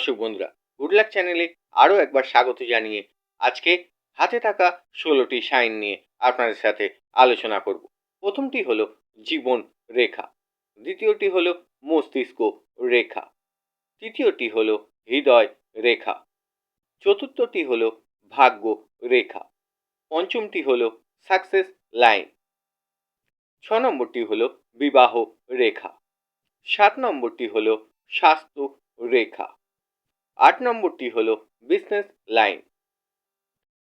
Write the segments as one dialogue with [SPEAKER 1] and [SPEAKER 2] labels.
[SPEAKER 1] দর্শক বন্ধুরা good luck চ্যানেলে আরও একবার স্বাগত জানিয়ে আজকে হাতে থাকা ষোলোটি সাইন নিয়ে আপনাদের সাথে আলোচনা করব। প্রথমটি হলো জীবন রেখা, দ্বিতীয়টি হলো মস্তিষ্ক রেখা, তৃতীয়টি হলো হৃদয় রেখা, চতুর্থটি হলো ভাগ্য রেখা, পঞ্চমটি হলো সাকসেস লাইন, ছ নম্বরটি হলো বিবাহ রেখা, সাত নম্বরটি হলো স্বাস্থ্য রেখা। আট নম্বরটি হল বিজনেস লাইন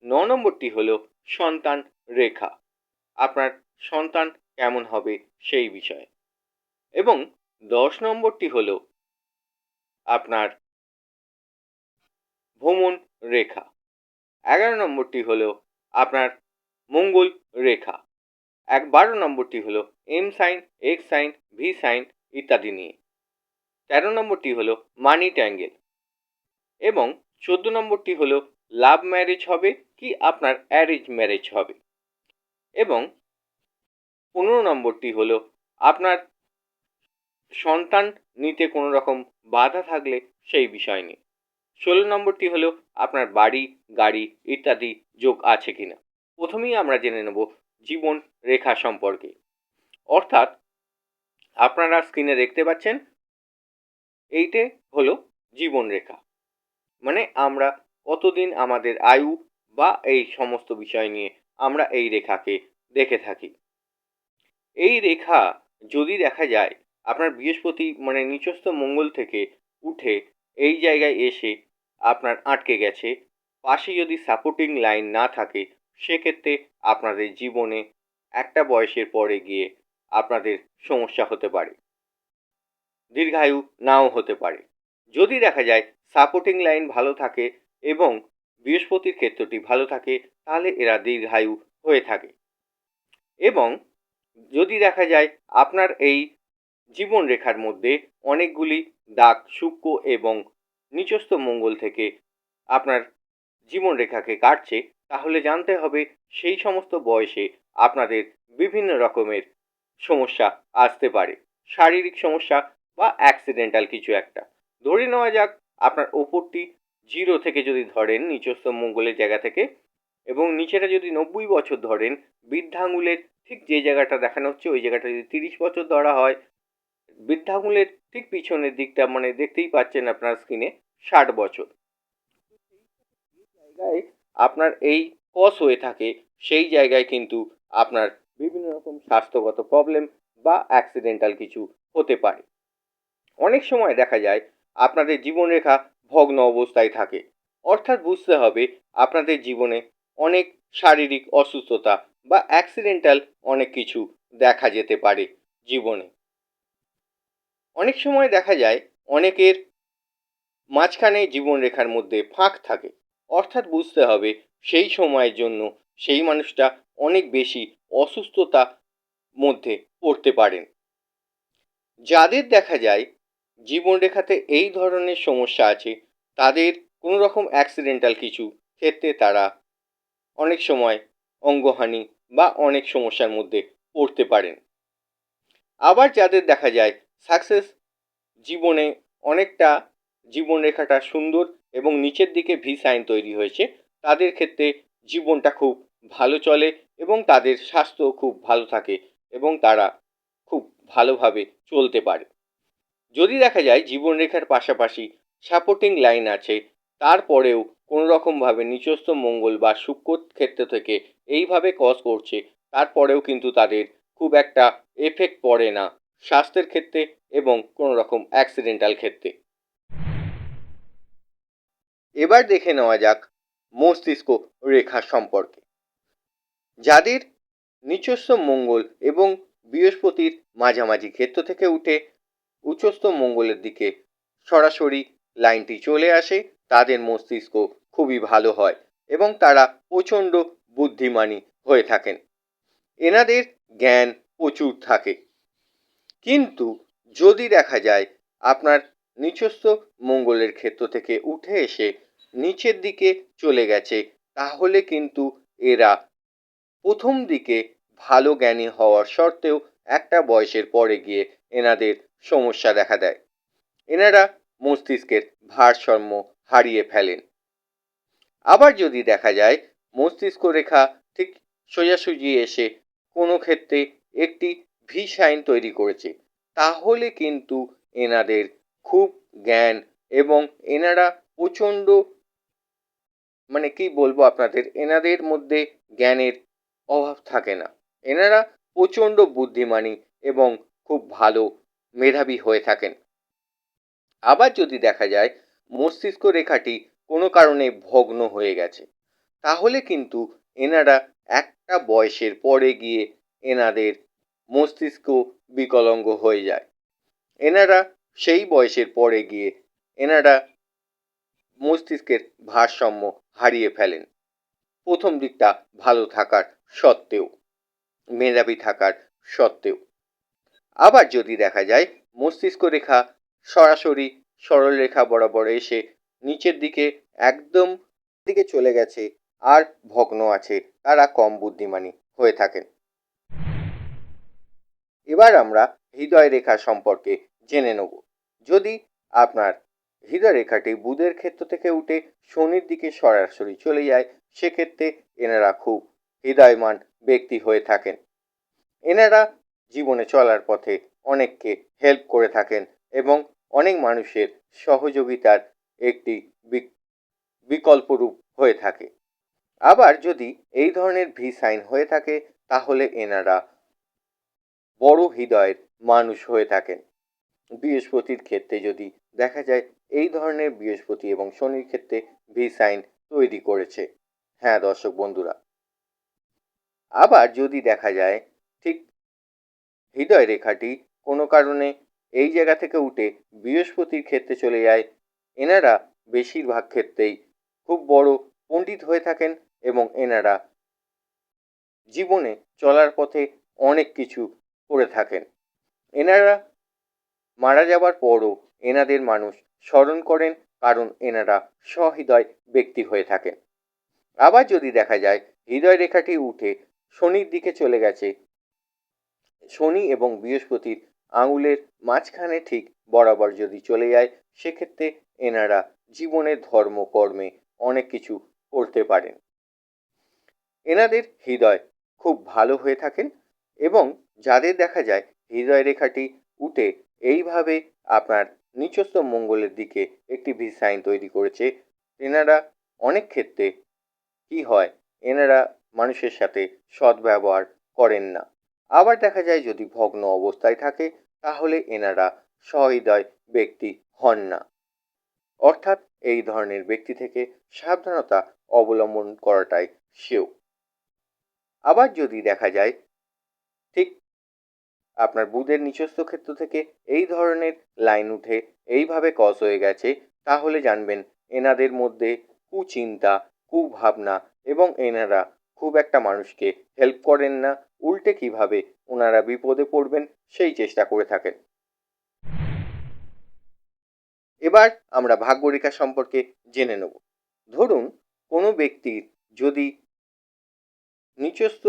[SPEAKER 1] ন নম্বরটি হল সন্তান রেখা। আপনার সন্তান কেমন হবে সেই বিষয়ে। এবং দশ নম্বরটি হল আপনার ভ্রমণ রেখা। এগারো নম্বরটি হল আপনার মঙ্গল রেখা। এক বারো নম্বরটি হলো M sign X sign V sign ইত্যাদি নিয়ে। তেরো নম্বরটি হলো মানি ট্যাঙ্গেল এবং চোদ্দ নম্বরটি হলো, লাভ ম্যারেজ হবে কি আপনার অ্যারেঞ্জ ম্যারেজ হবে? এবং পনেরো নম্বরটি হলো, আপনার সন্তান নিতে কোনো রকম বাধা থাকলে সেই বিষয় নিয়ে। ষোলো নম্বরটি হলো, আপনার বাড়ি, গাড়ি ইত্যাদি যোগ আছে কিনা? প্রথমেই আমরা জেনে নেব জীবন রেখা সম্পর্কে। অর্থাৎ আপনারা স্ক্রিনে দেখতে পাচ্ছেন, এইটে হলো জীবন রেখা। মানে আমরা কতদিন আমাদের আয়ু বা এই সমস্ত বিষয় নিয়ে আমরা এই রেখাকে দেখে থাকি। এই রেখা যদি দেখা যায়, আপনার বৃহস্পতি মানে নিচস্থ মঙ্গল থেকে উঠে এই জায়গায় এসে আপনার আটকে গেছে, পাশে যদি সাপোর্টিং লাইন না থাকে, সেক্ষেত্রে আপনাদের জীবনে একটা বয়সের পরে গিয়ে আপনাদের সমস্যা হতে পারে। দীর্ঘায়ু নাও হতে পারে। যদি দেখা যায় সাপোর্টিং লাইন ভালো থাকে এবং বৃহস্পতির ক্ষেত্রটি ভালো থাকে, তাহলে এরা দীর্ঘায়ু হয়ে থাকে। এবং যদি দেখা যায় আপনার এই জীবন রেখার মধ্যে অনেকগুলি দাগ, সূক্ষ্ম এবং নিচস্থ মঙ্গল থেকে আপনার জীবন রেখাকে কাটছে, তাহলে জানতে হবে সেই সমস্ত বয়সে আপনাদের বিভিন্ন রকমের সমস্যা আসতে পারে। শারীরিক সমস্যা বা অ্যাক্সিডেন্টাল কিছু একটা। ধরে নেওয়া যাক আপনার ওপরটি জিরো থেকে যদি ধরেন, নিচস্থ মঙ্গলের জায়গা থেকে, এবং নিচেটা যদি নব্বই বছর ধরেন, বৃদ্ধাঙ্গুলের ঠিক যে জায়গাটা দেখানো হচ্ছে, ওই জায়গাটা যদি তিরিশ বছর ধরা হয়, বৃদ্ধাঙ্গুলের ঠিক পিছনের দিকটা মানে দেখতেই পাচ্ছেন আপনার স্ক্রিনে, ষাট বছর। জায়গায় আপনার এই কস হয়ে থাকে, সেই জায়গায় কিন্তু আপনার বিভিন্ন রকম স্বাস্থ্যগত প্রবলেম বা অ্যাক্সিডেন্টাল কিছু হতে পারে। অনেক সময় দেখা যায় আপনাদের জীবনরেখা ভগ্ন অবস্থায় থাকে। অর্থাৎ বুঝতে হবে আপনাদের জীবনে অনেক শারীরিক অসুস্থতা বা অ্যাক্সিডেন্টাল অনেক কিছু দেখা যেতে পারে জীবনে। অনেক সময় দেখা যায় অনেকের মাঝখানে জীবনরেখার মধ্যে ফাঁক থাকে। অর্থাৎ বুঝতে হবে সেই সময়ের জন্য সেই মানুষটা অনেক বেশি অসুস্থতা মধ্যে পড়তে পারেন। যাদের দেখা যায় জীবনরেখাতে এই ধরনের সমস্যা আছে, তাদের কোনো রকম অ্যাক্সিডেন্টাল কিছু ক্ষেত্রে তারা অনেক সময় অঙ্গহানি বা অনেক সমস্যার মধ্যে পড়তে পারেন। আবার যাদের দেখা যায় সাকসেস জীবনে অনেকটা জীবনরেখাটা সুন্দর এবং নিচের দিকে ভি সাইন তৈরি হয়েছে, তাদের ক্ষেত্রে জীবনটা খুব ভালো চলে এবং তাদের স্বাস্থ্য খুব ভালো থাকে এবং তারা খুব ভালোভাবে চলতে পারে। যদি দেখা যায় জীবনরেখার পাশাপাশি সাপোর্টিং লাইন আছে, তারপরেও কোনো রকমভাবে নিচস্থ মঙ্গল বা সূক্ষ্ম ক্ষেত্র থেকে এইভাবে কজ করছে, তারপরেও কিন্তু তাদের খুব একটা এফেক্ট পড়ে না স্বাস্থ্যের ক্ষেত্রে এবং কোনো রকম অ্যাক্সিডেন্টাল ক্ষেত্রে। এবার দেখে নেওয়া যাক মস্তিষ্ক রেখা সম্পর্কে। যাদের নিচস্থ মঙ্গল এবং বৃহস্পতির মাঝামাঝি ক্ষেত্র থেকে উঠে উচ্চস্থ মঙ্গলের দিকে। সরাসরি লাইনটি চলে আসে, তাদের মস্তিষ্ক খুবই ভালো হয় এবং তারা প্রচণ্ড বুদ্ধিমানী হয়ে থাকেন। এনাদের জ্ঞান প্রচুর থাকে। কিন্তু যদি দেখা যায়, আপনার নিচস্থ মঙ্গলের ক্ষেত্র থেকে উঠে এসে নিচের দিকে চলে গেছে, তাহলে কিন্তু এরা প্রথম দিকে ভালো জ্ঞানী হওয়ার সত্ত্বেও একটা বয়সের পরে গিয়ে এনাদের সমস্যা দেখা দেয়। এনারা মস্তিষ্কের ভারসাম্য হারিয়ে ফেলেন। আবার যদি দেখা যায়, মস্তিষ্ক রেখা ঠিক সোজাসুজি এসে কোনো ক্ষেত্রে একটি ভি সাইন তৈরি করেছে, তাহলে কিন্তু এনাদের খুব জ্ঞান এবং এনারা প্রচণ্ড মানে কি বলব আপনাদের, এনাদের মধ্যে জ্ঞানের অভাব থাকে না। এনারা প্রচণ্ড বুদ্ধিমানী এবং খুব ভালো মেধাবী হয়ে থাকেন। আবার যদি দেখা যায়, মস্তিষ্ক রেখাটি কোনো কারণে ভগ্ন হয়ে গেছে, তাহলে কিন্তু এনারা একটা বয়সের পরে গিয়ে এনাদের মস্তিষ্ক বিকলাঙ্গ হয়ে যায়। এনারা সেই বয়সের পরে গিয়ে এনারা মস্তিষ্কের ভারসাম্য হারিয়ে ফেলেন। প্রথম দিকটা ভালো থাকার সত্ত্বেও, মেধাবী থাকার সত্ত্বেও। আবার যদি দেখা যায়, মস্তিষ্ক রেখা সরাসরি সরল রেখা বরাবর এসে নিচের দিকে একদম দিকে চলে গেছে আর ভগ্ন আছে। তারা কম বুদ্ধিমানী হয়ে থাকেন। এবার আমরা হৃদয় রেখা সম্পর্কে জেনে নেব। যদি আপনার হৃদয় রেখাটি বুধের ক্ষেত্র থেকে উঠে শনির দিকে সরাসরি চলে যায়, সেক্ষেত্রে এনারা খুব হৃদয়মান ব্যক্তি হয়ে থাকেন। এনারা জীবনে চলার পথে অনেককে হেল্প করে থাকেন এবং অনেক মানুষের সহযোগিতার একটি বিক- বিকল্প রূপ হয়ে থাকে। আবার যদি এই ধরনের ভি সাইন হয়ে থাকে, তাহলে এনারা বড় হৃদয়ের মানুষ হয়ে থাকেন। বৃহস্পতির ক্ষেত্রে যদি দেখা যায়, এই ধরনের বৃহস্পতি এবং শনির ক্ষেত্রে ভি সাইন তৈরি করেছে। হ্যাঁ দর্শক বন্ধুরা। আবার যদি দেখা যায়, ঠিক হৃদয় রেখাটি কোনো কারণে এই জায়গা থেকে উঠে বৃহস্পতির ক্ষেত্রে চলে যায়। এনারা বেশিরভাগ ক্ষেত্রেই খুব বড় পণ্ডিত হয়ে থাকেন এবং এনারা জীবনে চলার পথে অনেক কিছু করে থাকেন। এনারা মারা যাবার পরও এনাদের মানুষ স্মরণ করেন কারণ এনারা সহৃদয় ব্যক্তি হয়ে থাকেন। আবার যদি দেখা যায়, হৃদয় রেখাটি উঠে শনির দিকে চলে গেছে শনি এবং বৃহস্পতির আঙুলের মাঝখানে ঠিক বরাবর যদি চলে যায়, সেক্ষেত্রে এনারা জীবনের ধর্ম, কর্মে অনেক কিছু করতে পারেন। এনাদের হৃদয় খুব ভালো হয়ে থাকেন এবং যাদের দেখা যায় হৃদয় রেখাটি উঠে এইভাবে আপনার নিচস্থ মঙ্গলের দিকে একটি ভি সাইন তৈরি করেছে, এনারা অনেক ক্ষেত্রে কি হয়? এনারা মানুষের সাথে সদ্ব্যবহার করেন না। আবার দেখা যায় যদি ভগ্ন অবস্থায় থাকে, তাহলে এনারা সহৃদয় ব্যক্তি হন না। অর্থাৎ এই ধরনের ব্যক্তি থেকে সাবধানতা অবলম্বন করাটাই সেও। আবার যদি দেখা যায়, ঠিক আপনার বুধের নিচস্থ ক্ষেত্র থেকে এই ধরনের লাইন উঠে এইভাবে কস হয়ে গেছে, তাহলে জানবেন এনাদের মধ্যে কুচিন্তা, কুভাবনা এবং এনারা খুব একটা মানুষকে হেল্প করেন না, উল্টে কীভাবে ওনারা বিপদে পড়বেন সেই চেষ্টা করে থাকেন। এবার আমরা ভাগ্যরেখা সম্পর্কে জেনে নেব। ধরুন, কোনো ব্যক্তির যদি নিচস্থ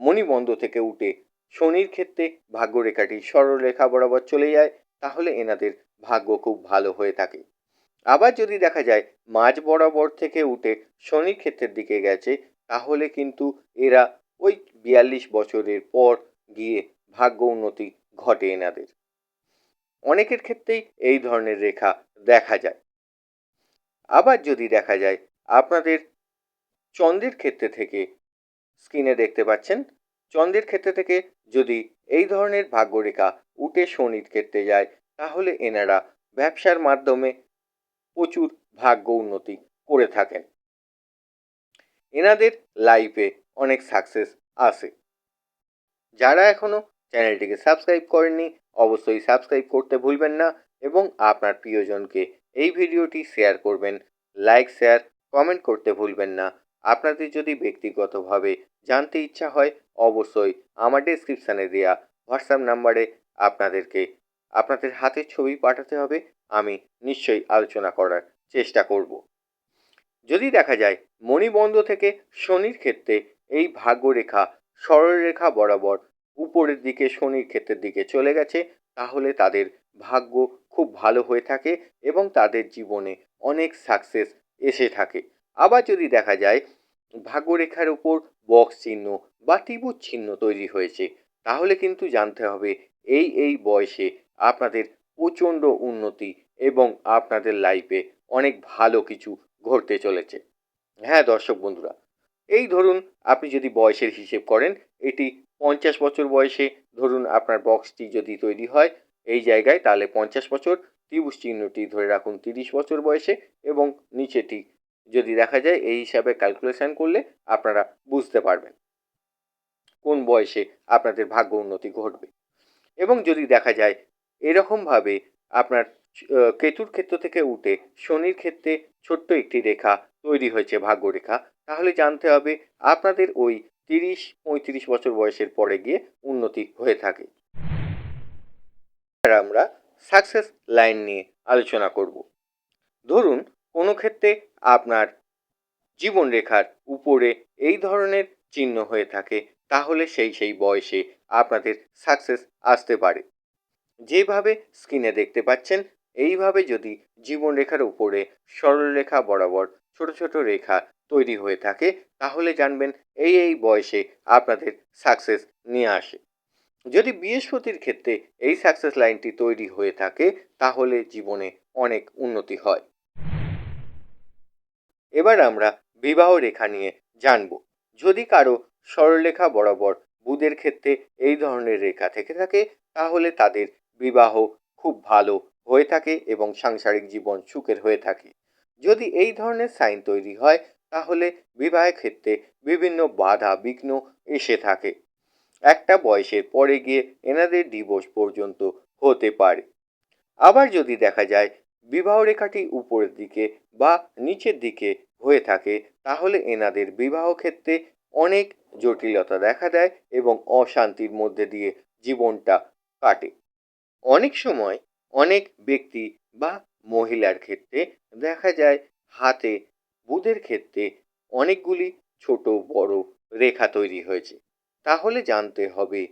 [SPEAKER 1] মণিবন্ধ থেকে উঠে শনির ক্ষেত্রে ভাগ্যরেখাটি সরলরেখা বরাবর চলে যায়, তাহলে এনাদের ভাগ্য খুব ভালো হয়ে থাকে। আবার যদি দেখা যায় মাঝ বরাবর থেকে উঠে শনির ক্ষেত্রের দিকে গেছে তাহলে কিন্তু এরা ওই বিয়াল্লিশ বছরের পর গিয়ে ভাগ্য উন্নতি ঘটে এনাদের। অনেকের ক্ষেত্রেই এই ধরনের রেখা দেখা যায়। আবার যদি দেখা যায়, আপনাদের চন্দ্রের ক্ষেত্রে থেকে স্ক্রিনে দেখতে পাচ্ছেন চন্দ্রের ক্ষেত্রে থেকে যদি এই ধরনের ভাগ্যরেখা উঠে শনির ক্ষেত্রে যায়, তাহলে এনারা ব্যবসার মাধ্যমে প্রচুর ভাগ্য উন্নতি করে থাকেন। এনাদের লাইফে অনেক সাকসেস আসে যারা এখনও চ্যানেলটিকে সাবস্ক্রাইব করেননি, অবশ্যই সাবস্ক্রাইব করতে ভুলবেন না এবং আপনার প্রিয়জনকে এই ভিডিওটি শেয়ার করবেন। লাইক শেয়ার কমেন্ট করতে ভুলবেন না। আপনাদের যদি ব্যক্তিগতভাবে জানতে ইচ্ছা হয়, অবশ্যই আমার ডেসক্রিপশানে দেওয়া হোয়াটসঅ্যাপ নাম্বারে আপনাদেরকে, আপনাদের হাতের ছবি পাঠাতে হবে। আমি নিশ্চয়ই আলোচনা করার চেষ্টা করব। যদি দেখা যায় মণিবন্ধ থেকে শনির ক্ষেত্রে এই ভাগ্যরেখা সরলরেখা বরাবর উপরের দিকে শনির ক্ষেত্রের দিকে চলে গেছে, তাহলে তাদের ভাগ্য খুব ভালো হয়ে থাকে এবং তাদের জীবনে অনেক সাকসেস এসে থাকে। আবার যদি দেখা যায়, ভাগ্যরেখার উপর বক্স চিহ্ন বা ত্রিভুজ চিহ্ন তৈরি হয়েছে, তাহলে কিন্তু জানতে হবে এই এই বয়সে আপনাদের প্রচণ্ড উন্নতি এবং আপনাদের লাইফে অনেক ভালো কিছু ঘটতে চলেছে। হ্যাঁ দর্শক বন্ধুরা, এই ধরুন আপনি যদি বয়সের হিসেব করেন, এটি পঞ্চাশ বছর বয়সে ধরুন আপনার বক্সটি যদি তৈরি হয়, এই জায়গায় তাহলে পঞ্চাশ বছর, ত্রিভুজ চিহ্নটি ধরে রাখুন তিরিশ বছর বয়সে এবং নিচেটি যদি দেখা যায়, এই হিসাবে ক্যালকুলেশন করলে আপনারা বুঝতে পারবেন কোন বয়সে আপনাদের ভাগ্য উন্নতি ঘটবে। এবং যদি দেখা যায়, এরকমভাবে আপনার কেতুর ক্ষেত্র থেকে উঠে শনির ক্ষেত্রে ছোট্ট একটি রেখা তৈরি হয়েছে ভাগ্যরেখা, তাহলে জানতে হবে আপনাদের ওই তিরিশ, পঁয়ত্রিশ বছর বয়সের পরে গিয়ে উন্নতি হয়ে থাকে। আমরা সাকসেস লাইন নিয়ে আলোচনা করব। ধরুন, কোনো ক্ষেত্রে আপনার জীবন রেখার উপরে এই ধরনের চিহ্ন হয়ে থাকে, তাহলে সেই সেই বয়সে আপনাদের সাকসেস আসতে পারে। যেভাবে স্ক্রিনে দেখতে পাচ্ছেন এইভাবে যদি জীবন রেখার উপরে সরলরেখা বরাবর ছোট ছোট রেখা তৈরি হয়ে থাকে, তাহলে জানবেন এই এই বয়সে আপনাদের সাকসেস নিয়ে আসে। যদি বৃহস্পতির ক্ষেত্রে এই সাকসেস লাইনটি তৈরি হয়ে থাকে, তাহলে জীবনে অনেক উন্নতি হয়। এবার আমরা বিবাহ রেখা নিয়ে জানব। যদি কারও সরলরেখা বরাবর বুধের ক্ষেত্রে এই ধরনের রেখা থেকে থাকে, তাহলে তাদের বিবাহ খুব ভালো হয়ে থাকে এবং সাংসারিক জীবন সুখের হয়ে থাকে। যদি এই ধরনের সাইন তৈরি হয়, তাহলে বিবাহের ক্ষেত্রে বিভিন্ন বাধা বিঘ্ন এসে থাকে। একটা বয়সের পরে গিয়ে এনাদের ডিভোর্স পর্যন্ত হতে পারে। আবার যদি দেখা যায়, বিবাহ রেখাটি উপরের দিকে বা নিচের দিকে হয়ে থাকে, তাহলে এনাদের বিবাহ ক্ষেত্রে অনেক জটিলতা দেখা দেয় এবং অশান্তির মধ্যে দিয়ে জীবনটা কাটে। অনেক সময় অনেক ব্যক্তি বা মহিলার ক্ষেত্রে দেখা যায় হাতে বুধের ক্ষেত্রে অনেকগুলি ছোট বড় রেখা তৈরি হয়েছে। তাহলে জানতে হবে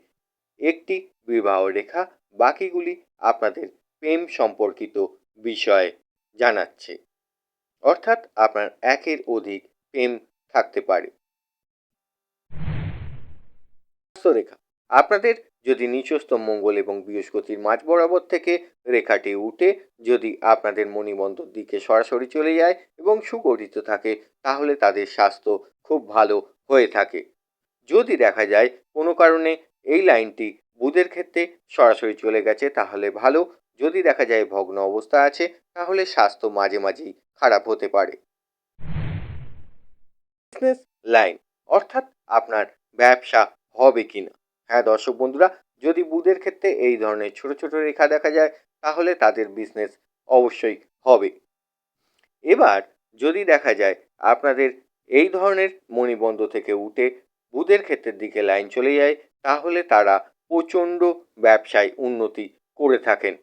[SPEAKER 1] একটি বিবাহ রেখা বাকিগুলি আপনাদের প্রেম সম্পর্কিত বিষয় জানাচ্ছে। অর্থাৎ আপনার একের অধিক প্রেম থাকতে পারে। রেখা। আপনাদের যদি নিচস্থ মঙ্গল এবং বৃহস্পতির মাঝ বরাবর থেকে রেখাটি উঠে যদি আপনাদের মণিবন্ধর দিকে সরাসরি চলে যায় এবং সুগঠিত থাকে, তাহলে তাদের স্বাস্থ্য খুব ভালো হয়ে থাকে। যদি দেখা যায় কোনো কারণে এই লাইনটি বুধের ক্ষেত্রে সরাসরি চলে গেছে, তাহলে ভালো। যদি দেখা যায় ভগ্ন অবস্থা আছে, তাহলে স্বাস্থ্য মাঝে মাঝেই খারাপ হতে পারে। বিজনেস লাইন অর্থাৎ আপনার ব্যবসা হবে কিনা? হ্যাঁ দর্শক বন্ধুরা, যদি বুধের ক্ষেত্রে এই ধরনের ছোট ছোট রেখা দেখা যায়, তাহলে তাদের বিজনেস অবশ্যই হবে। এবার যদি দেখা যায় আপনাদের এই ধরনের মণিবন্ধ থেকে উঠে বুধের ক্ষেত্রের দিকে লাইন চলে যায়, তাহলে তারা প্রচণ্ড ব্যবসায় উন্নতি করে থাকেন।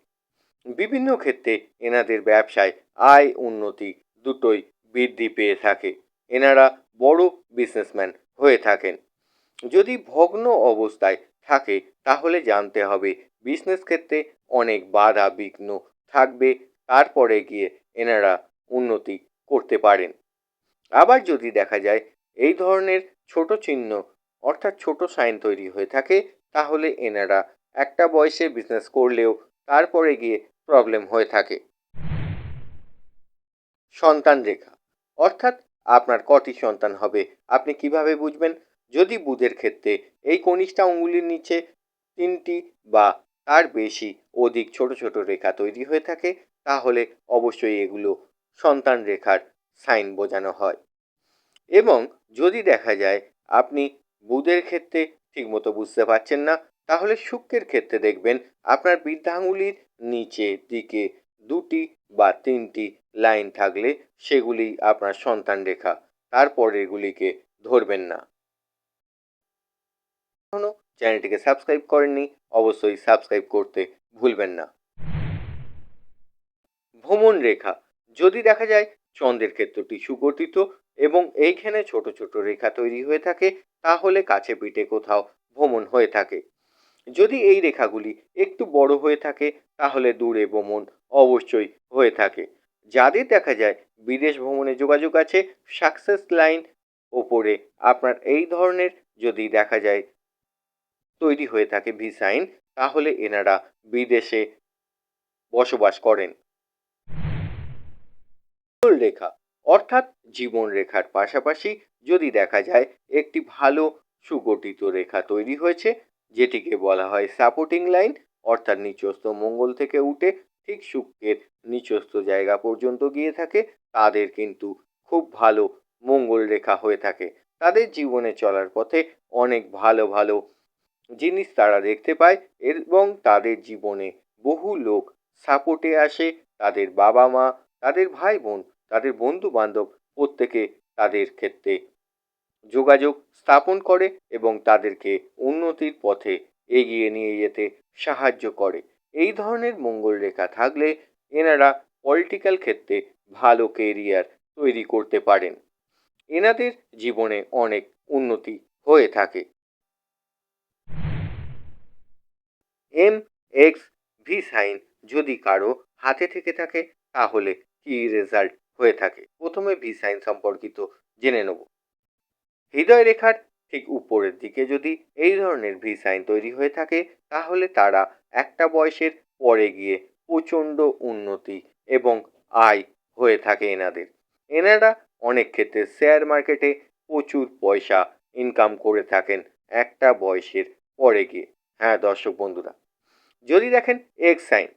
[SPEAKER 1] বিভিন্ন ক্ষেত্রে এনাদের ব্যবসায় আয় উন্নতি দুটোই বৃদ্ধি পেয়ে থাকে। এনারা বড় বিজনেসম্যান হয়ে থাকেন। যদি ভগ্ন অবস্থায় থাকে, তাহলে জানতে হবে বিজনেস ক্ষেত্রে অনেক বাধা বিঘ্ন থাকবে, তারপরে গিয়ে এনারা উন্নতি করতে পারেন। আবার যদি দেখা যায় এই ধরনের ছোট চিহ্ন অর্থাৎ ছোট সাইন তৈরি হয়ে থাকে, তাহলে এনারা একটা বয়সে বিজনেস করলেও তারপরে গিয়ে প্রবলেম হয়ে থাকে। সন্তান রেখা, অর্থাৎ আপনার কটি সন্তান হবে, আপনি কীভাবে বুঝবেন? যদি বুধের ক্ষেত্রে এই কনিষ্ঠা অঙ্গুলির নিচে তিনটি বা তার বেশি অধিক ছোট ছোট রেখা তৈরি হয়ে থাকে, তাহলে অবশ্যই এগুলো সন্তান রেখার সাইন বোঝানো হয়। এবং যদি দেখা যায় আপনি বুধের ক্ষেত্রে ঠিকমতো বুঝতে পারছেন না, তাহলে শুক্রের ক্ষেত্রে দেখবেন আপনার বৃদ্ধাঙ্গুলির নিচে দিকে দুটি বা তিনটি লাইন থাকলে সেগুলি আপনার সন্তান রেখা, তারপর এগুলিকে ধরবেন না। এখনও চ্যানেলটিকে সাবস্ক্রাইব করেননি, অবশ্যই সাবস্ক্রাইব করতে ভুলবেন না। ভ্রমণ রেখা। যদি দেখা যায় চন্দ্রের ক্ষেত্রটি সুগঠিত এবং এইখানে ছোট ছোট রেখা তৈরি হয়ে থাকে, তাহলে কাছে পিঠে কোথাও ভ্রমণ হয়ে থাকে। যদি এই রেখাগুলি একটু বড় হয়ে থাকে, তাহলে দূরে ভ্রমণ অবশ্যই হয়ে থাকে। যাদের দেখা যায় বিদেশ ভ্রমণে যোগাযোগ আছে সাকসেস লাইন ওপরে আপনার এই ধরনের যদি দেখা যায় তৈরি হয়ে থাকে ভি সাইন তাহলে এনারা বিদেশে বসবাস করেন। রেখা, অর্থাৎ জীবন রেখার পাশাপাশি যদি দেখা যায়, একটি ভালো সুগঠিত রেখা তৈরি হয়েছে, যেটিকে বলা হয় সাপোর্টিং লাইন, অর্থাৎ নিচস্থ মঙ্গল থেকে উঠে ঠিক শুক্রের নিচস্থ জায়গা পর্যন্ত গিয়ে থাকে, তাদের কিন্তু খুব ভালো মঙ্গল রেখা হয়ে থাকে। তাদের জীবনে চলার পথে অনেক ভালো ভালো জিনিস তারা দেখতে পায় এবং তাদের জীবনে বহু লোক সাপোর্টে আসে। তাদের বাবা মা তাদের ভাই বোন তাদের বন্ধু বান্ধব প্রত্যেকে তাদের ক্ষেত্রে যোগাযোগ স্থাপন করে এবং তাদেরকে উন্নতির পথে এগিয়ে নিয়ে যেতে সাহায্য করে। এই ধরনের মঙ্গল রেখা থাকলে এনারা পলিটিক্যাল ক্ষেত্রে ভালো কেরিয়ার তৈরি করতে পারেন। এনাদের জীবনে অনেক উন্নতি হয়ে থাকে। এম, এক্স, ভি সাইন যদি কারও হাতে থেকে থাকে, তাহলে কি রেজাল্ট হয়ে থাকে? প্রথমে ভি সাইন সম্পর্কিত জেনে নেব। হৃদয় রেখার ঠিক উপরের দিকে যদি এই ধরনের ভি সাইন তৈরি হয়ে থাকে, তাহলে তারা একটা বয়সের পরে গিয়ে প্রচণ্ড উন্নতি এবং আয় হয়ে থাকে এনাদের। এনারা অনেক ক্ষেত্রে শেয়ার মার্কেটে প্রচুর পয়সা ইনকাম করে থাকেন একটা বয়সের পরে গিয়ে। হ্যাঁ দর্শক বন্ধুরা যদি দেখেন এক্স সাইন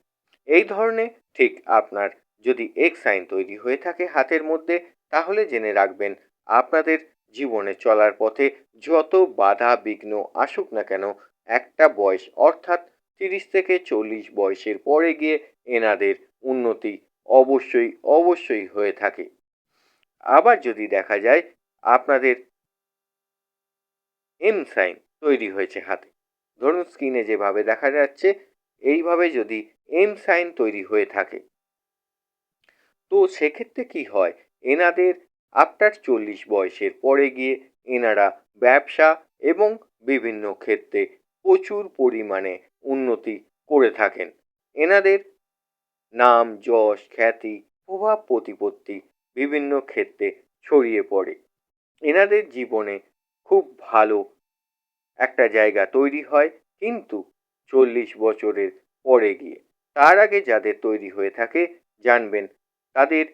[SPEAKER 1] এই ধরনের ঠিক আপনার যদি এক্স সাইন তৈরি হয়ে থাকে হাতের মধ্যে, তাহলে জেনে রাখবেন আপনাদের জীবনে চলার পথে যত বাধা বিঘ্ন আসুক না কেন, একটা বয়স অর্থাৎ তিরিশ থেকে চল্লিশ বয়সের পরে গিয়ে এনাদের উন্নতি অবশ্যই অবশ্যই হয়ে থাকে। আবার যদি দেখা যায় আপনাদের এম সাইন তৈরি হয়েছে হাতে, ধরুন স্ক্রিনে যেভাবে দেখা যাচ্ছে এইভাবে যদি এম সাইন তৈরি হয়ে থাকে। তো সেক্ষেত্রে কি হয়? এনাদের আফটার চল্লিশ বয়সের পরে গিয়ে এনারা ব্যবসা এবং বিভিন্ন ক্ষেত্রে প্রচুর পরিমাণে উন্নতি করে থাকেন। এনাদের নাম, যশ, খ্যাতি, প্রভাব প্রতিপত্তি বিভিন্ন ক্ষেত্রে ছড়িয়ে পড়ে। এনাদের জীবনে খুব ভালো একটা জায়গা তৈরি হয়, কিন্তু চল্লিশ বছরের পরে গিয়ে। তার আগে যাদের তৈরি হয়ে থাকে, জানবেন তাদের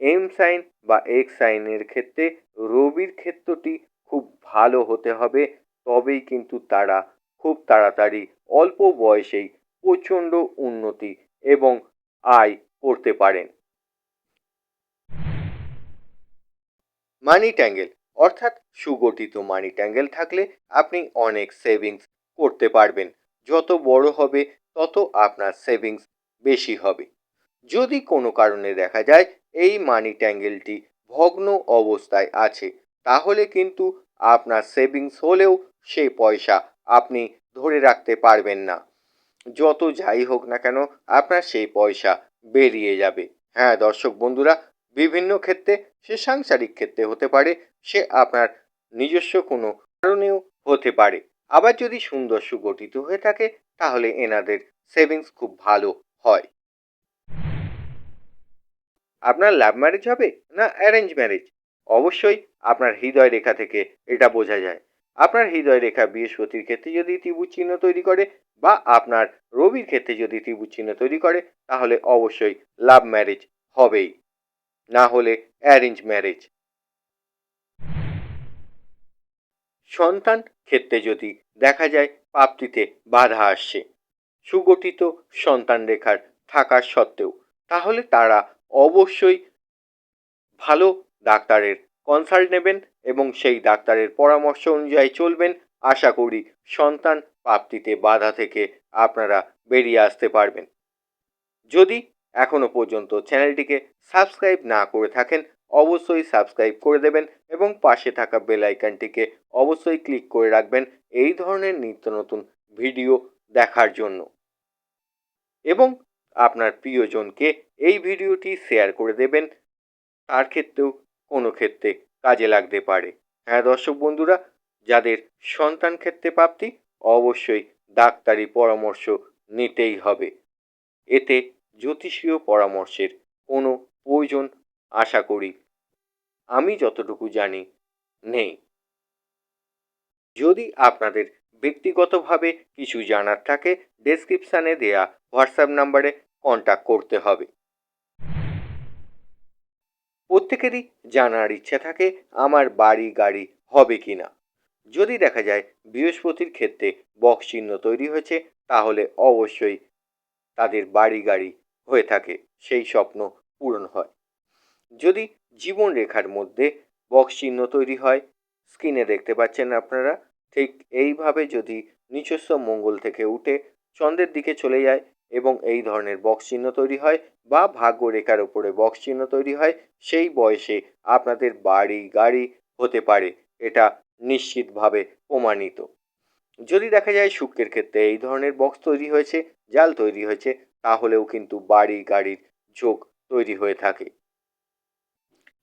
[SPEAKER 1] এম সাইন বা এক্স সাইনের ক্ষেত্রে রবির ক্ষেত্রটি খুব ভালো হতে হবে, তবেই কিন্তু তারা খুব তাড়াতাড়ি অল্প বয়সেই প্রচণ্ড উন্নতি এবং আয় করতে পারেন। মানি ট্যাঙ্গেল অর্থাৎ সুগঠিত মানি ট্যাঙ্গেল থাকলে আপনি অনেক সেভিংস করতে পারবেন। যত বড় হবে, তত আপনার সেভিংস বেশি হবে। যদি কোনো কারণে দেখা যায় এই মানি ট্যাঙ্গেলটি ভগ্ন অবস্থায় আছে, তাহলে কিন্তু আপনার সেভিংস হলেও সেই পয়সা আপনি ধরে রাখতে পারবেন না। যত যাই হোক না কেন, আপনার সেই পয়সা বেরিয়ে যাবে। হ্যাঁ দর্শক বন্ধুরা, বিভিন্ন ক্ষেত্রে সে সাংসারিক ক্ষেত্রে হতে পারে, সে আপনার নিজস্ব কোনো কারণেও হতে পারে। আবার যদি সুন্দর সুগঠিত হয়ে থাকে, তাহলে এনাদের সেভিংস খুব ভালো হয়। আপনার লাভ ম্যারেজ হবে না অ্যারেঞ্জ ম্যারেজ অবশ্যই আপনার হৃদয় রেখা থেকে এটা বোঝা যায়। আপনার হৃদয় রেখা বৃহস্পতির ক্ষেত্রে যদি ত্রিভুজ চিহ্ন তৈরি করে বা আপনার রবির ক্ষেত্রে যদি ত্রিভুজ চিহ্ন তৈরি করে, তাহলে অবশ্যই লাভ ম্যারেজ হবেই। না হলে অ্যারেঞ্জ ম্যারেজ সন্তান ক্ষেত্রে যদি দেখা যায় প্রাপ্তিতে বাধা আসছে, সুগঠিত সন্তান রেখার থাকার সত্ত্বেও, তাহলে তারা অবশ্যই ভালো ডাক্তারের কনসাল্ট নেবেন এবং সেই ডাক্তারের পরামর্শ অনুযায়ী চলবেন। আশা করি সন্তান প্রাপ্তিতে বাধা থেকে আপনারা বেরিয়ে আসতে পারবেন। যদি এখনও পর্যন্ত চ্যানেলটিকে সাবস্ক্রাইব না করে থাকেন অবশ্যই সাবস্ক্রাইব করে দেবেন এবং পাশে থাকা বেল আইকনটিকে অবশ্যই ক্লিক করে রাখবেন এই ধরনের নিত্য নতুন ভিডিও দেখার জন্য। এবং আপনার প্রিয়জনকে এই ভিডিওটি শেয়ার করে দেবেন, তার ক্ষেত্রেও কোনো ক্ষেত্রে কাজে লাগতে পারে। হ্যাঁ দর্শক বন্ধুরা, যাদের সন্তান ক্ষেত্রে প্রাপ্তি, অবশ্যই ডাক্তারি পরামর্শ নিতেই হবে। এতে জ্যোতিষীয় পরামর্শের কোনো প্রয়োজন আশা করি। আমি যতটুকু জানি, নেই। যদি আপনাদের ব্যক্তিগতভাবে কিছু জানার থাকে ডেসক্রিপশানে দেয়া হোয়াটসঅ্যাপ নাম্বারে কন্ট্যাক্ট করতে হবে। প্রত্যেকেরই জানার ইচ্ছা থাকে, আমার বাড়ি গাড়ি হবে কি না যদি দেখা যায় বৃহস্পতির ক্ষেত্রে বক্স চিহ্ন তৈরি হয়েছে, তাহলে অবশ্যই তাদের বাড়ি গাড়ি হয়ে থাকে, সেই স্বপ্ন পূরণ হয়। যদি জীবন রেখার মধ্যে বক্স চিহ্ন তৈরি হয় স্ক্রিনে দেখতে পাচ্ছেন আপনারা, ঠিক এইভাবে যদি নিচস্ব মঙ্গল থেকে উঠে চন্দ্রের দিকে চলে যায় এবং এই ধরনের বক্স চিহ্ন তৈরি হয় বা ভাগ্য রেখার উপরে বক্স চিহ্ন তৈরি হয়, সেই বয়সে আপনাদের বাড়ি, গাড়ি হতে পারে। এটা নিশ্চিতভাবে প্রমাণিত। যদি দেখা যায় শুক্রের ক্ষেত্রে এই ধরনের বক্স তৈরি হয়েছে, জাল তৈরি হয়েছে, তাহলেও কিন্তু বাড়ি, গাড়ির যোগ তৈরি হয়ে থাকে।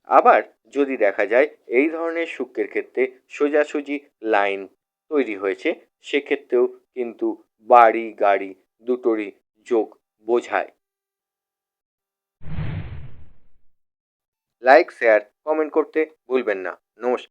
[SPEAKER 1] আবার যদি দেখা যায় এই ধরনের শুক্রের ক্ষেত্রে সোজাসুজি লাইন তৈরি হয়েছে, সেক্ষেত্রেও কিন্তু বাড়ি, গাড়ি দুটোরই যোগ বোঝায়। লাইক শেয়ার কমেন্ট করতে ভুলবেন না। নমস্কার।